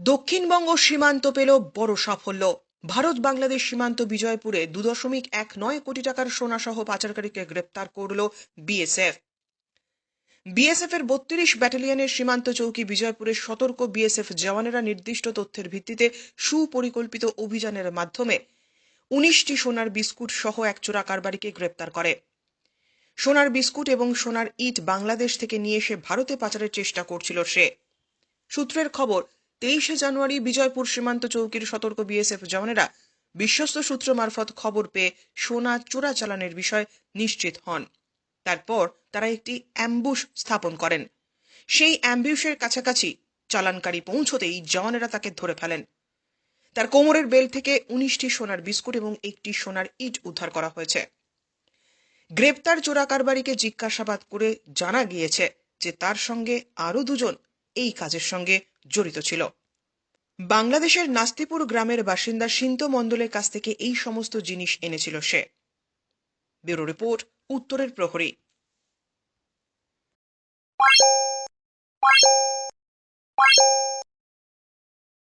দক্ষিণবঙ্গ সীমান্ত পেল বড় সাফল্য। ভারত বাংলাদেশ সীমান্ত বিজয়পুরে দু দশমিক এক নয় কোটি টাকার সোনাসহ পাচারকারীকে গ্রেপ্তার করল বিএসএফ। বিএসএফ এর বত্রিশ ব্যাটালিয়নের সীমান্ত চৌকি বিজয়পুরের সতর্ক বিএসএফ জওয়ানেরা নির্দিষ্ট তথ্যের ভিত্তিতে সুপরিকল্পিত অভিযানের মাধ্যমে উনিশটি সোনার বিস্কুট সহ এক চোরা কারবারিকে গ্রেপ্তার করে। সোনার বিস্কুট এবং সোনার ইট বাংলাদেশ থেকে নিয়ে এসে ভারতে পাচারের চেষ্টা করছিল সে। সূত্রের খবর তেইশে জানুয়ারি বিজয়পুর সীমান্ত চৌকির সতর্ক বিএসএফ জওয়ানেরা বিশ্বস্ত সূত্র মারফত খবর পেয়ে সোনা চোরাচালানের বিষয় নিশ্চিত হন। তারপর তারা একটি অ্যাম্বুশ স্থাপন করেন। সেই অ্যাম্বুশের কাছাকাছি চালানকারী পৌঁছতেই জওয়ানেরা তাকে ধরে ফেলেন। তার কোমরের বেল থেকে উনিশটি সোনার বিস্কুট এবং একটি সোনার ইট উদ্ধার করা হয়েছে। গ্রেপ্তার চোরা কারবারিকে জিজ্ঞাসাবাদ করে জানা গিয়েছে যে তার সঙ্গে আরও দুজন এই কাজের সঙ্গে জড়িত ছিল। বাংলাদেশের নাস্তিপুর গ্রামের বাসিন্দা সিন্ত মণ্ডলের কাছ থেকে এই সমস্ত জিনিস এনেছিল সে। ব্যুরো রিপোর্ট, উত্তরের প্রহরী।